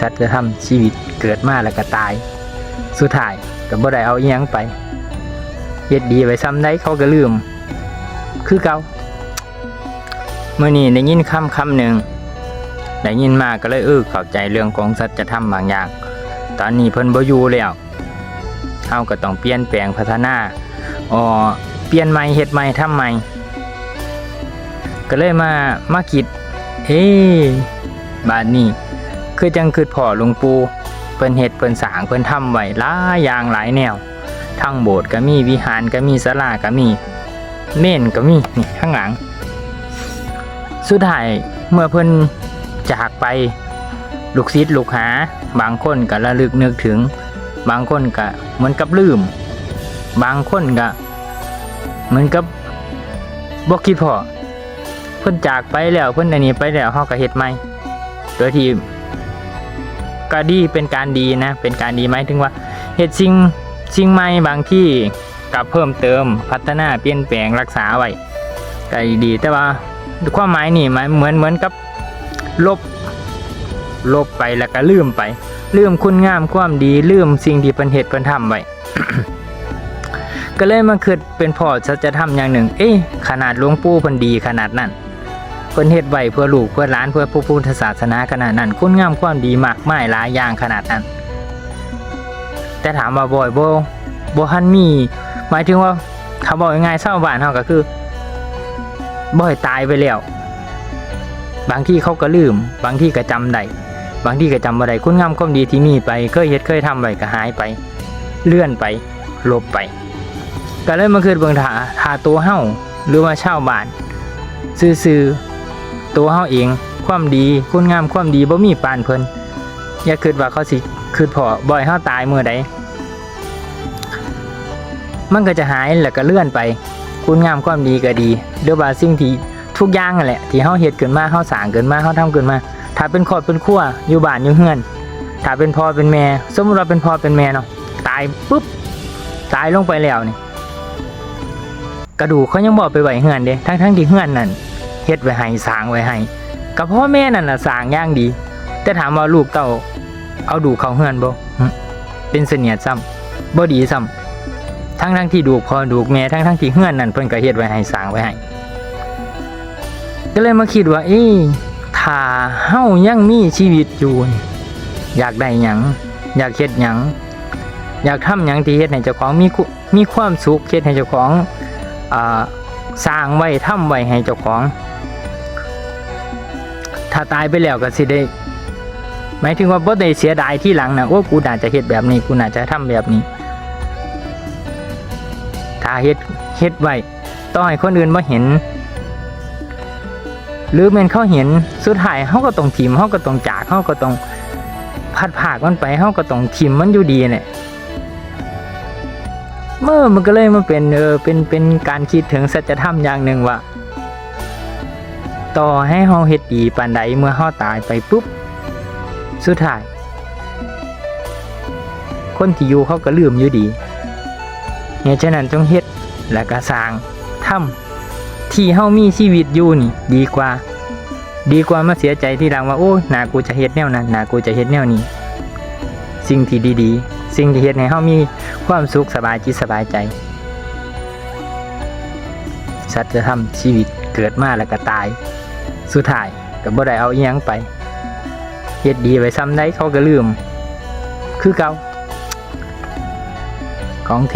สัจธรรมชีวิตเกิดมาแล้วก็ตาย สุดท้ายก็บ่ได้เอาอีหยังไปเฮ็ดดีไว้ซ้ำได้เขาก็ลืม คือเก่ามื้อนี้ได้ยินคำคำหนึ่งได้ยินมาก็เลยเออเข้าใจเรื่องของสัจธรรมบางอย่าง ตอนนี้เพิ่นบ่อยู่แล้วเฮาก็ต้องเปลี่ยนแปลงพัฒนาอ๋อเปลี่ยนใหม่เฮ็ดใหม่ทำใหม่ก็เลยมามาคิดเฮ้บาดนี้ คือจังคือพ่อหลวงปู่เพิ่นเฮ็ดเพิ่นสร้างเพิ่นทำไว้หลายอย่างหลายแนว ทั้งโบสถ์ก็มีวิหารก็มีศาลาก็มีเมนก็มีนี่ข้างหลัง สุดท้ายเมื่อเพิ่นจากไปลูกศิษย์ลูกหา บางคนก็ระลึกนึกถึง บางคนก็เหมือนกับลืม บางคนก็เหมือนกับบ่คิดพอเพิ่นจากไปแล้วเพิ่นอันนี้ไปแล้วเฮาก็เฮ็ดใหม่โดยที่ ก็ดีเป็นการดีนะ เป็นการดีไหมถึงว่าเหตุสิ่งสิ่งใหม่บางที่กับเพิ่มเติมพัฒนาเปลี่ยนแปลงรักษาไว้ก็ดีแต่ว่าความหมายนี่หมายเหมือนเหมือนกับลบลบไปแล้วก็ลืมไป ลืมคุณงามความดีลืมสิ่งที่เพิ่นเฮ็ดเพิ่นทำไว้ก็เลยมาคิดเป็นพอสัจธรรมอย่างหนึ่ง เอ๊ะขนาดหลวงปู่เพิ่นดีขนาดนั้น เพิ่นเฮ็ดไว้เพื่อลูกเพื่อหลานเพื่อผู้พุทธศาสนาขนาดนั้น คุณงามความดีมากมายหลายอย่างขนาดนั้น แต่ถามว่าบ่อยบ่บ่ทันมี หมายถึงว่าถ้าบอกง่ายๆชาวบ้านเฮาก็คือบ่อยตายไปแล้วบางที่เขาก็ลืม บางที่ก็จำได้บางที่ก็จำบ่ได้คุณงามความดีที่มีไปเคยเฮ็ดเคยทำไว้ก็หายไป เลื่อนไปลบไปก็เลยมาคือเบิ่งถ้าถ้าตัวเฮาหรือว่าชาวบ้านซื่อๆ ตัวเฮาเอง ความดีคุณงามความดีบ่มีปานเพิ่นอย่าคิดว่าเขาสิคิดพอบ่อยเฮาตายเมื้อใดมันก็จะหายแล้วก็เลื่อนไป คุณงามความดีก็ดีหรือว่าสิ่งที่ทุกอย่างนั่นแหละ ที่เฮาเฮ็ดขึ้นมาเฮาสร้างขึ้นมาเฮาทำขึ้นมา ถ้าเป็นครอบเป็นครัวอยู่บ้านอยู่เฮือน ถ้าเป็นพ่อเป็นแม่ สมมุติว่าเป็นพ่อเป็นแม่เนาะตายปุ๊บตายลงไปแล้วนี่กระดูกเขายังบ่ไปไว้เฮือนเด้ทั้งๆที่เฮือนนั่น เฮ็ดไว้ให้สร้างไว้ให้กับพ่อแม่นั่นน่ะสร้างอย่างดี แต่ถามว่าลูกเต้าเอาดูเขาเฮือนบ่เป็นเสนียดซ้ำบ่ดีซ้ำทั้งทั้งที่ดูพ่อดูแม่ทั้งทั้งที่เฮือนนั่นเพิ่นก็เฮ็ดไว้ให้สร้างไว้ให้ก็เลยมาคิดว่าเอ๊ะถ้าเฮายังมีชีวิตอยู่อยากได้หยังอยากเฮ็ดหยังอยากทำหยังที่เฮ็ดให้เจ้าของมีมีความสุขเฮ็ดให้เจ้าของอ่าสร้างไว้ทำไว้ให้เจ้าของ ถ้าตายไปแล้วก็สิได้หมายถึงว่าบ่ได้เสียดายที่หลังนะว่ากูน่าจะเฮ็ดแบบนี้กูน่าจะทำแบบนี้ ถ้าเฮ็ดเฮ็ดไว้ต้องให้คนอื่นมาเห็น หรือแม่นเขาเห็นสุดท้ายเฮาก็ต้องทิมเฮาก็ต้องจากเฮาก็ต้องพัดผากมันไปเฮาก็ต้องทิมมันอยู่ดีเนี่ยเมื่อมันก็เลยมาเป็นเออเป็นเป็นการคิดถึงสัจธรรมอย่างหนึ่งว่า ต่อให้เฮาเฮ็ดดีปานใดเมื่อเฮาตายไปปุ๊บ สุดท้าย คนที่อยู่เขาก็ลืมอยู่ดีเหตุฉะนั้นจงเฮ็ดและก็สร้างทำที่เฮามีชีวิตอยู่นี่ ดีกว่า ดีกว่ามาเสียใจที่หลังว่าโอ้หนากูจะเฮ็ดแนวนั้นหนากูจะเฮ็ดแนวนี้ สิ่งที่ดีๆ สิ่งที่เฮ็ดให้เฮามีความสุขสบายจิตสบายใจสัจธรรมชีวิตเกิดมาแล้วก็ตาย สุดท้ายก็บ่ได้เอาอีหยังไปเฮ็ดดีไว้ซ้ำได้เขาก็ลืม คือเก่าของเท